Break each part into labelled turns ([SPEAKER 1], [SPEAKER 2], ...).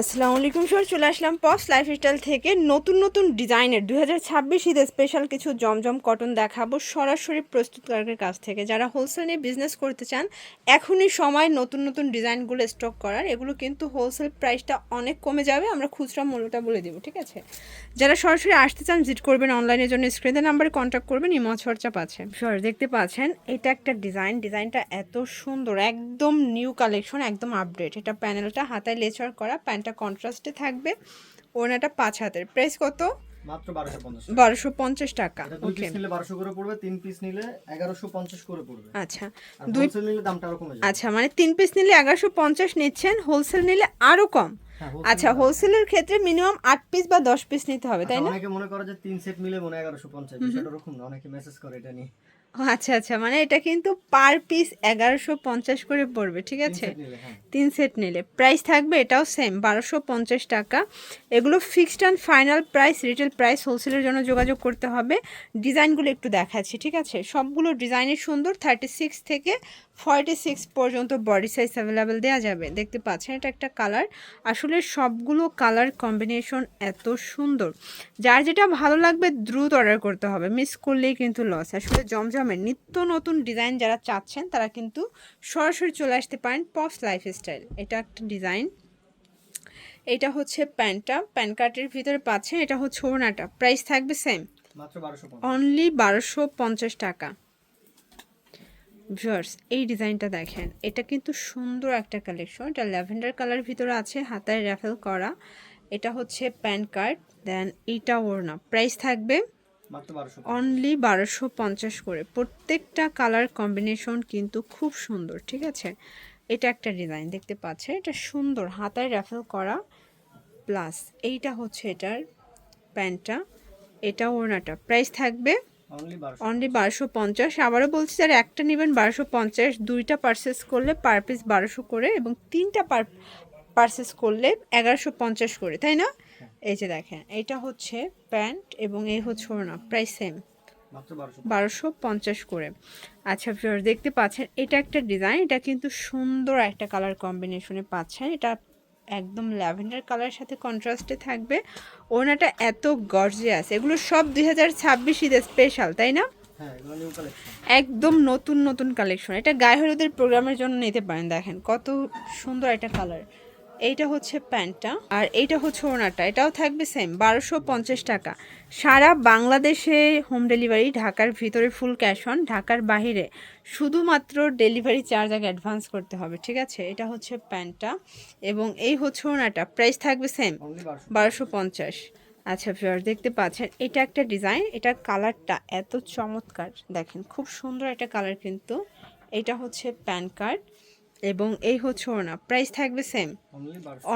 [SPEAKER 1] আসসালামু আলাইকুম স্যার চলে আসলাম পস লাইফস্টাইল থেকে নতুন নতুন ডিজাইনের দুই হাজার ছাব্বিশ ঈদে স্পেশাল কিছু জমজম কটন দেখাবো সরাসরি প্রস্তুতকারকের কাছ থেকে। যারা হোলসেল নিয়ে বিজনেস করতে চান, এখনই সময় নতুন নতুন ডিজাইনগুলো স্টক করার। এগুলো কিন্তু হোলসেল প্রাইসটা অনেক কমে যাবে, আমরা খুচরা মূল্যটা বলে দেবো, ঠিক আছে? যারা সরাসরি আসতে চান ভিজিট করবেন অনলাইনের জন্য স্ক্রিনের নাম্বারে কন্ট্যাক্ট করবেন, ইমা চর্চা পাচ্ছেন স্যার দেখতে পাচ্ছেন, এটা একটা ডিজাইন ডিজাইনটা এত সুন্দর, একদম নিউ কালেকশন একদম আপডেট এটা প্যানেলটা হাতায় লেচার করা প্যান্টটা কন্ট্রাস্টে থাকবে। ওনাটা পাঁচ হাতের। প্রাইস কত?
[SPEAKER 2] মাত্র বারোশো পঞ্চাশ
[SPEAKER 1] বারোশো পঞ্চাশ টাকা। ওকে
[SPEAKER 2] নিলে বারোশো করে পড়বে তিন পিস নিলে এগারোশো পঞ্চাশ করে পড়বে।
[SPEAKER 1] আচ্ছা। দুই
[SPEAKER 2] হোলসেল নিলে দামটা আরও কমে যাবে।
[SPEAKER 1] আচ্ছা মানে তিন পিস নিলে এগারোশো পঞ্চাশ নিচ্ছেন হোলসেল নিলে আরও কম।
[SPEAKER 2] হ্যাঁ,
[SPEAKER 1] আচ্ছা হোলসেলের ক্ষেত্রে মিনিমাম আট পিস বা দশ পিস নিতে হবে তাই
[SPEAKER 2] আচ্ছা,
[SPEAKER 1] না?
[SPEAKER 2] অনেকে মনে করে যে তিন সেট মিলে মনে এগারোশো পঞ্চাশ বিষয়টা ওরকম না অনেকে মেসেজ করে এটা নিয়ে।
[SPEAKER 1] আচ্ছা আচ্ছা মানে এটা কিন্তু পার পিস এগারোশো পঞ্চাশ করে পড়বে ঠিক আছে?
[SPEAKER 2] হ্যাঁ।
[SPEAKER 1] তিন সেট নিলে। প্রাইস থাকবে এটাও সেম বারোশো পঞ্চাশ টাকা। এগুলো fixed and final price retail price হোলসেলের জন্য যোগাযোগ করতে হবে। ডিজাইনগুলো একটু দেখাচ্ছি ঠিক আছে? সবগুলো ডিজাইনের সুন্দর থার্টি সিক্স থেকে ফর্টি সিক্স পর্যন্ত বডি সাইজ অ্যাভেলেবেল দেওয়া যাবে। দেখতে পাচ্ছেন এটা একটা কালার আসলে সবগুলো কালার কম্বিনেশন এত সুন্দর। যার যেটা ভালো লাগবে দ্রুত অর্ডার করতে হবে। মিস করলেই কিন্তু লস আসলে জমজমের নিত্য নতুন ডিজাইন যারা চাচ্ছেন তারা কিন্তু সরাসরি চলে আসতে পারেন পপস লাইফস্টাইল এটা একটা ডিজাইন এটা হচ্ছে প্যান্টটা। প্যান কার্টের ভিতরে পাচ্ছেন এটা হচ্ছে ওড়নাটা। প্রাইস থাকবে সেম অনলি বারোশো পঞ্চাশ টাকা। ভিউয়ার্স এই ডিজাইনটা দেখেন। এটা কিন্তু সুন্দর একটা কালেকশন এটা ল্যাভেন্ডার কালার ভিতরে আছে হাতায় র্যাফেল করা। এটা হচ্ছে প্যান কার্ড দেন এইটা ওড়না। প্রাইস থাকবে অনলি বারোশো পঞ্চাশ করে। প্রত্যেকটা কালার কম্বিনেশন কিন্তু খুব সুন্দর ঠিক আছে? এটা একটা ডিজাইন দেখতে পাচ্ছে এটা সুন্দর হাতায় র্যাফেল করা। প্লাস এইটা হচ্ছে এটার প্যান্টটা এটা ওড়নাটা। প্রাইস থাকবে
[SPEAKER 2] অনলি বারোশো
[SPEAKER 1] পঞ্চাশ। আবারও বলছি যারা একটা নেবেন বারোশো পঞ্চাশ দুইটা পারচেস করলে পার পিস বারোশো করে এবং তিনটা পার পারচেস করলে এগারোশো পঞ্চাশ করে তাই না? এই যে দেখেন এটা হচ্ছে প্যান্ট এবং এই হচ্ছে ওড়না প্রাইস সেম
[SPEAKER 2] বারোশো
[SPEAKER 1] বারোশো পঞ্চাশ করে। আচ্ছা ভিউয়ার দেখতে পাচ্ছেন এটা একটা ডিজাইন এটা কিন্তু সুন্দর একটা কালার কম্বিনেশনে পাচ্ছেন। এটা একদম ল্যাভেন্ডার কালার সাথে কন্ট্রাস্টে থাকবে। ওনাটা এত গর্জে আছে এগুলো সব দুই হাজার ছাব্বিশ ঈদের স্পেশাল তাই না?
[SPEAKER 2] হ্যাঁ
[SPEAKER 1] একদম নতুন নতুন কালেকশন এটা গায়ে হলুদের প্রোগ্রামের জন্য নিতে পারেন দেখেন। কত সুন্দর একটা কালার এইটা হচ্ছে প্যান্টটা আর এইটা হচ্ছে ওনাটা এটাও থাকবে সেম বারোশো পঞ্চাশ টাকা। সারা বাংলাদেশে হোম ডেলিভারি ঢাকার ভিতরে ফুল ক্যাশ অন ঢাকার বাহিরে শুধুমাত্র ডেলিভারি চার্জ আগে অ্যাডভান্স করতে হবে ঠিক আছে? এটা হচ্ছে প্যান্টটা এবং এই হচ্ছে ওনাটা প্রাইস থাকবে সেম
[SPEAKER 2] বারোশো
[SPEAKER 1] পঞ্চাশ। আচ্ছা ভিউয়ার দেখতে পাচ্ছেন এটা একটা ডিজাইন এটা কালারটা এত চমৎকার। দেখেন খুব সুন্দর একটা কালার কিন্তু। এটা হচ্ছে প্যান কার্ড এবং এই হচ্ছে ওনা প্রাইস থাকবে সেম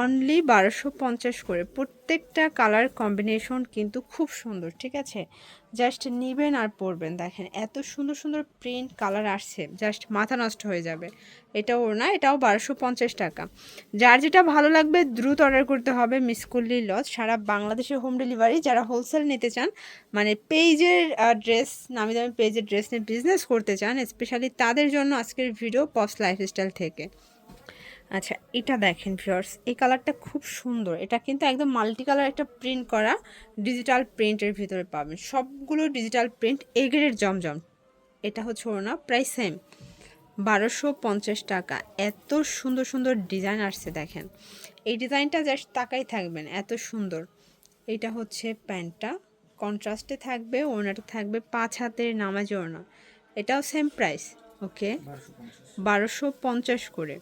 [SPEAKER 2] অনলি বারোশো।
[SPEAKER 1] পঞ্চাশ করে। প্রত্যেকটা কালার কম্বিনেশন কিন্তু খুব সুন্দর, ঠিক আছে? জাস্ট নিবেন আর পরবেন। দেখেন, এত সুন্দর সুন্দর প্রিন্ট কালার আসছে জাস্ট মাথা নষ্ট হয়ে যাবে। এটা ওর না, এটাও বারোশো পঞ্চাশ টাকা। যার যেটা ভালো লাগবে, দ্রুত অর্ডার করতে হবে মিস করলেই লস সারা বাংলাদেশে হোম ডেলিভারি যারা হোলসেল নিতে চান মানে পেজের ড্রেস নামি দামি পেজের ড্রেস নিয়ে বিজনেস করতে চান স্পেশালি তাদের জন্য আজকের ভিডিও পস লাইফস্টাইল থেকে। আচ্ছা এটা দেখেন ভিউয়ার্স এই কালারটা খুব সুন্দর। এটা কিন্তু একদম মাল্টি কালার একটা প্রিন্ট করা ডিজিটাল প্রিন্টের ভিতরে পাবেন। সবগুলো ডিজিটাল প্রিন্ট এগেরের জমজম। এটা হচ্ছে ওনা প্রাইস সেম বারোশো পঞ্চাশ টাকা। এত সুন্দর সুন্দর ডিজাইন আসছে দেখেন। এই ডিজাইনটা জাস্ট তাকাই থাকবেন এত সুন্দর। এটা হচ্ছে প্যান্টটা। কন্ট্রাস্টে থাকবে ওনাটা থাকবে পাঁচ হাতের নামাজি ওড়না। এটাও সেম প্রাইস ওকে
[SPEAKER 2] বারোশো পঞ্চাশ
[SPEAKER 1] করে।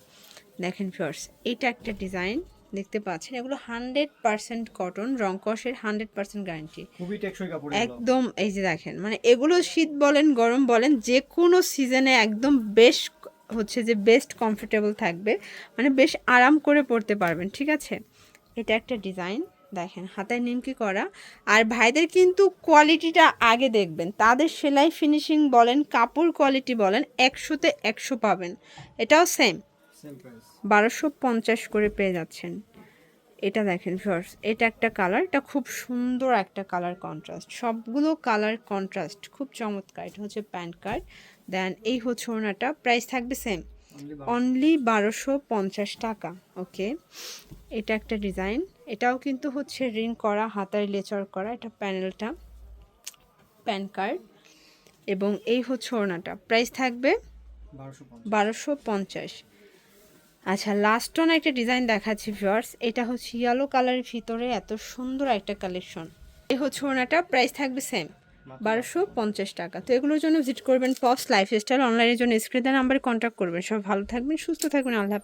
[SPEAKER 1] দেখেন ফার্স এটা একটা ডিজাইন দেখতে পাচ্ছেন এগুলো হান্ড্রেড পার্সেন্ট কটন রংকসের হান্ড্রেড পার্সেন্ট গ্যারান্টি
[SPEAKER 2] খুবই টেকসই কাপড়
[SPEAKER 1] একদম এই যে দেখেন মানে এগুলো শীত বলেন গরম বলেন যে কোনো সিজনে একদম বেশ হচ্ছে যে বেস্ট কমফোর্টেবল থাকবে মানে বেশ আরাম করে পরতে পারবেন ঠিক আছে? এটা একটা ডিজাইন দেখেন হাতায় নিমকি করা। আর ভাইদের কিন্তু কোয়ালিটিটা আগে দেখবেন তাদের সেলাই ফিনিশিং বলেন কাপড় কোয়ালিটি বলেন একশোতে একশো পাবেন। এটাও সেম বারোশো পঞ্চাশ করে পেয়ে যাচ্ছেন। এটা দেখেন ফার্স্ট এটা একটা কালার এটা খুব সুন্দর একটা কালার কন্ট্রাস্ট সবগুলো কালার কন্ট্রাস্ট খুব চমৎকার। এটা হচ্ছে প্যান্ট কার্ড দেন এই হচ্ছে ওনাটা প্রাইস থাকবে সেম
[SPEAKER 2] অনলি
[SPEAKER 1] অনলি বারোশো পঞ্চাশ টাকা ওকে এটা একটা ডিজাইন এটাও কিন্তু হচ্ছে রিং করা হাতায় লেচার করা এটা প্যানেলটা প্যান কার্ড এবং এই হচ্ছে ওড়নাটা প্রাইস থাকবে
[SPEAKER 2] বারোশো পঞ্চাশ।
[SPEAKER 1] আচ্ছা লাস্ট অন একটা ডিজাইন দেখাচ্ছি ভিউয়ার্স এটা হচ্ছে ইয়েলো কালারের ভিতরে এত সুন্দর একটা কালেকশন এই হচ্ছে ওনাটা প্রাইস থাকবে সেম বারোশো পঞ্চাশ টাকা। তো এগুলোর জন্য ভিজিট করবেন পস লাইফস্টাইল অনলাইনের জন্য স্ক্রিনের নাম্বারে কন্ট্যাক্ট করবেন। সব ভালো থাকবেন সুস্থ থাকবেন আল্লাহ।